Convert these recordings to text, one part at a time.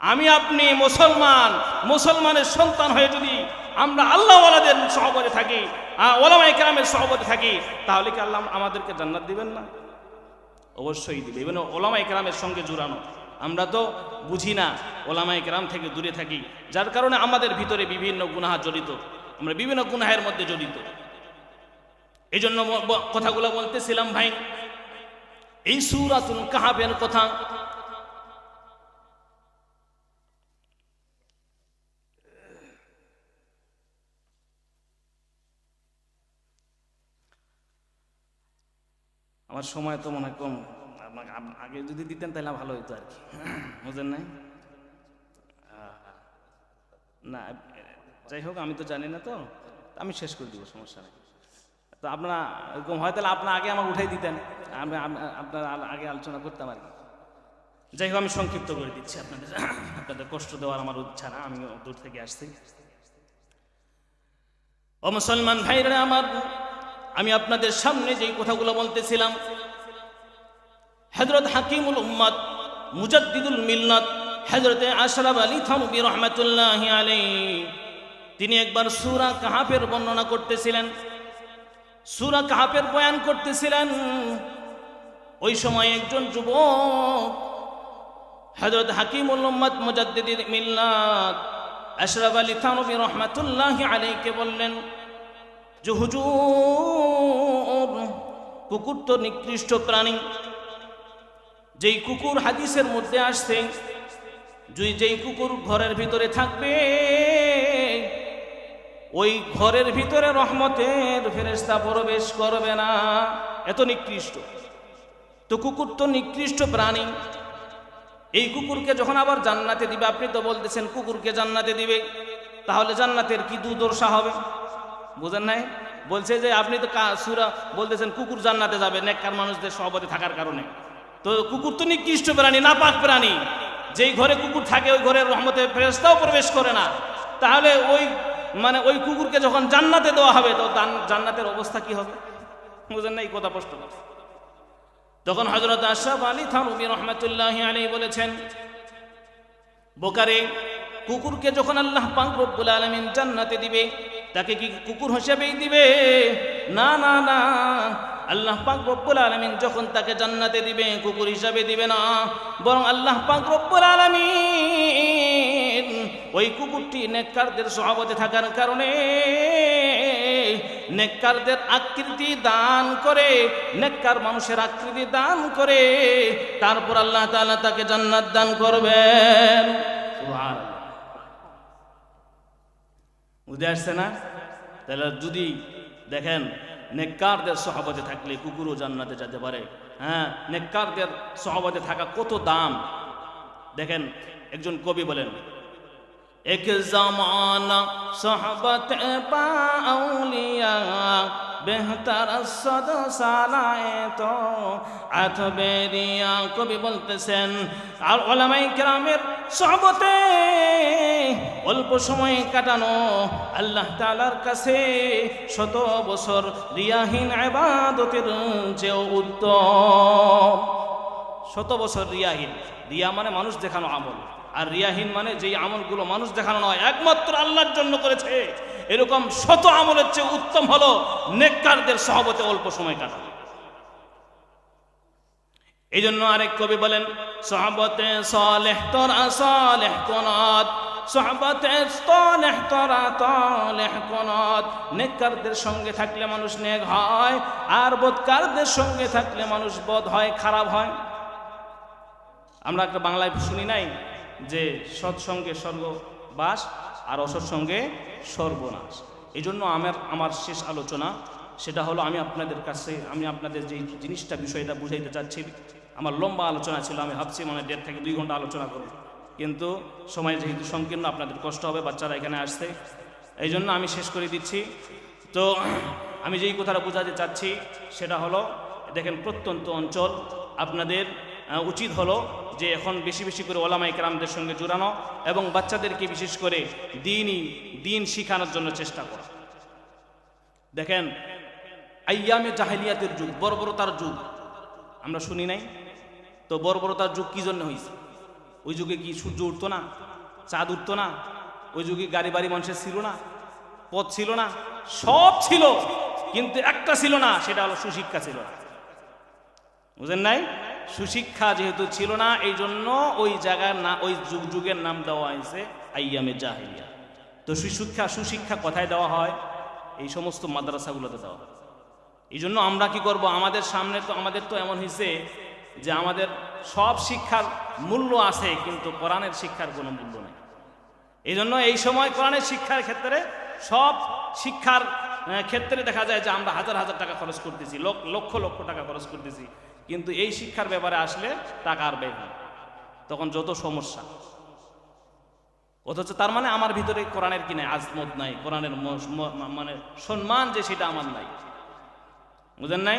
আমি আপনি মুসলমান, মুসলমানের সন্তান হয়ে যদি আমরা আল্লাহওয়ালাদের সহবতে থাকি ওলামাই কেরামের সহবতে থাকি, তাহলে কি আল্লাহ আমাদেরকে জান্নাত দিবেন না? অবশ্যই দিবে। এবং ওলামাই কেরামের সঙ্গে জুড়ানো। আমরা তো বুঝি না ওলামাই কেরাম থেকে দূরে থাকি, যার কারণে আমাদের ভিতরে বিভিন্ন গুনাহা জড়িত। আমরা বিভিন্ন গুনাহের মধ্যে জড়িত। এই জন্য কথাগুলো বলতেছিলাম ভাই, এই সুরাতুল কাহাবের কথা আমার সময় তো মনে কম। আপনাকে আগে যদি দিতেন তাহলে ভালো হতো আর কি। বুঝলেন নাই? না, যাই হোক, আমি তো জানি না তো। আমি শেষ করে দিব, সমস্যা নেই। তো আপনারা এরকম হয় তাহলে আপনার আগে আমাকে উঠাই দিতেন। আমি, আমি- আপনার আগে আলোচনা করতাম আর কি। যাই হোক, আমি সংক্ষিপ্ত করে দিচ্ছি আপনাদের। আপনাদের কষ্ট দেওয়ার আমার ইচ্ছা না, আমি দূর থেকে আসছি। ও মুসলমান ভাইরা আমার, আমি আপনাদের সামনে যেই কথাগুলো বলতেছিলাম হজরত হাকিমুল উম্মদ মুজাদ্দিদুল মিল্লাত হজরতে আশরাফ আলী থানবী রহমতুল্লাহ আলী তিনি একবার সুরা কাহাফের বর্ণনা করতেছিলেন। সুরা কাহাফের বয়ান করতেছিলেন। ওই সময় একজন যুবক হজরত হাকিমুল উম্মদ মুজাদ্দিদুল মিল্লাত আশরাফ আলী থানবী রহমতুল্লাহ আলীকে বললেন, যে হুজুর, কুকুর তো নিকৃষ্ট প্রাণী যেই কুকুর হাদিসের মধ্যে আসছে যেই যেই কুকুর ঘরের ভিতরে থাকবে, ওই ঘরের ভিতরে রহমতের ফেরেস্তা প্রবেশ করবে না। এত নিকৃষ্ট। তো কুকুর তো নিকৃষ্ট প্রাণী। এই কুকুরকে যখন আবার জান্নাতে দিবে, আপনি তো বলতেছেন কুকুরকে জান্নাতে দিবে, তাহলে জান্নাতের কি দুর্দশা হবে? বুঝেন নাই? বলছে যে আপনি তো সুরা বলতেছেন কুকুর জান্নাতে যাবে, নেককার মানুষদের সহবতে থাকার কারণে। তো কুকুর তো নিকৃষ্ট প্রাণী, নাপাক প্রাণী। যেই ঘরে কুকুর থাকে, ওই ঘরের রহমতে ফেরেস্তাও প্রবেশ করে না। তাহলে ওই মানে ওই কুকুরকে যখন জান্নাতে দেওয়া হবে, তো জান্নাতের অবস্থা কি হবে? বুঝেন না এই কথা প্রশ্ন তখন হজরত আশরাফ আলী থানবী রহমতুল্লাহ আলী বলেছেন, বোকারে, কুকুরকে যখন আল্লাহ পাক রব্বুল আলমিন জান্নাতে দিবে, তাকে কি কুকুর হিসেবেই দিবে? না না না। আল্লাহ পাক রব্বুল আলমিন যখন তাকে জান্নাতে দিবে, কুকুর হিসাবে দিবে না, বরং আল্লাহ পাক রব্বুল আলমিন ওই কুকুরটি নেককারদের সহবতে থাকার কারণে নেককারদের আকৃতি দান করে, নেককার মানুষের আকৃতি দান করে, তারপর আল্লাহ তাআলা তাকে জান্নাত দান করবেন। বুঝে আসছে না তাহলে যদি দেখেন নেককারদের সহবাদে থাকলে কুকুরও জান্নাতে যেতে পারে। হ্যাঁ নেককারদের সহবতে থাকা কত দাম? দেখেন, একজন কবি বলেন, এক জামানা সোহবত পাউলিয়া বেহতার সদ সালায় তো আথ বেরিয়া কবি বলতেছেন, আর ওলামাই গ্রামের সহবতে অল্প সময় কাটানো আল্লাহ তালার কাছে শত বছর রিয়াহীন আবাদতের চেয়েও উত্তম। শত বছর রিয়াহীন। রিয়া মানে মানুষ দেখানো আমল। আর রিয়াহীন মানে যেই আমলগুলো মানুষ দেখানো নয়, একমাত্র আল্লাহর জন্য করেছে। এরকম শত আমলের চেয়ে উত্তম হলো নেককারদের সহবতে অল্প সময় কাটানো। এই জন্য আরেক কবি বলেন, সহবতে সলেহ তোরা, সলেহ কোনত, সহবতে তলেহ তোরা, তলেহ কোনত। নেককারদের সঙ্গে থাকলে মানুষ নেক হয়, আর বদকারদের সঙ্গে থাকলে মানুষ বদ হয় খারাপ হয়। আমরা একটা বাংলায় শুনি নাই যে সৎসঙ্গে স্বর্গবাস আর অসৎসঙ্গে সর্বনাশ এই জন্য আমার আমার শেষ আলোচনা সেটা হলো আমি আপনাদের কাছে, আমি আপনাদের যে জিনিসটা, বিষয়টা বুঝাইতে চাচ্ছি, আমার লম্বা আলোচনা ছিল, আমি ভাবছি মানে দেড় থেকে দুই ঘণ্টা আলোচনা করব। কিন্তু সময় যেহেতু সংকীর্ণ, আপনাদের কষ্ট হবে, বাচ্চারা এখানে আসতে এই জন্য আমি শেষ করে দিচ্ছি। তো আমি যেই কথাটা বোঝাতে চাচ্ছি সেটা হলো, দেখেন প্রত্যন্ত অঞ্চল আপনাদের উচিত হলো যে এখন বেশি বেশি করে ওলামাই কেরামদের সঙ্গে জুড়ানো এবং বাচ্চাদেরকে বিশেষ করে দিনই দিন শিখানোর জন্য চেষ্টা করা। দেখেন, আইয়ামে জাহেলিয়াতের যুগ, বর্বরতার যুগ। আমরা শুনি নাই? তো বর্বরতার যুগ কি জন্য হয়েছে ওই যুগে কি সূর্য উঠতো না? চাঁদ উঠতো না? ওই যুগে গাড়ি বাড়ি মানুষের ছিল না? পথ ছিল না? সব ছিল, কিন্তু একটা ছিল না, সেটা হলো সুশিক্ষা ছিল। না বুঝেন নাই? সুশিক্ষা যেহেতু ছিল না এই জন্য ওই জায়গার না, ওই যুগ, যুগের নাম দেওয়া হয়েছে আইয়ামে জাহিলিয়া। তো সুশিক্ষা সুশিক্ষা কোথায় দেওয়া হয়? এই সমস্ত মাদ্রাসাগুলোতে দেওয়া হয়। এই জন্য আমরা কি করব? আমাদের সামনে তো, আমাদের তো এমন হয়েছে যে আমাদের সব শিক্ষার মূল্য আছে, কিন্তু কোরআনের শিক্ষার কোনো মূল্য নেই। এই জন্য এই সময় কোরআনের শিক্ষার ক্ষেত্রে সব শিক্ষার ক্ষেত্রে দেখা যায় যে আমরা হাজার হাজার টাকা খরচ করতেছি লক- লক্ষ লক্ষ টাকা খরচ করতেছি। কিন্তু এই শিক্ষার ব্যাপারে আসলে টাকা আর হয় তখন যত সমস্যা। অথচ তার মানে আমার ভিতরে কোরআনের কি নাই? আজমত নাই। কোরআনের মানে সম্মান যে সেটা আমার নাই। বুঝেন নাই?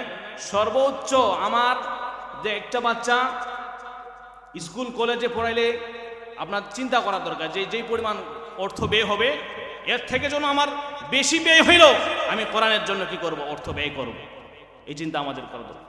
সর্বোচ্চ আমার যে একটা বাচ্চা স্কুল, কলেজে পড়াইলে আপনার চিন্তা করা দরকার যে যেই পরিমাণ অর্থ ব্যয় হবে, এর থেকে যেন আমার বেশি ব্যয় হইল, আমি কোরআনের জন্য কি করব? অর্থ ব্যয় করব। এই চিন্তা আমাদের করা দরকার।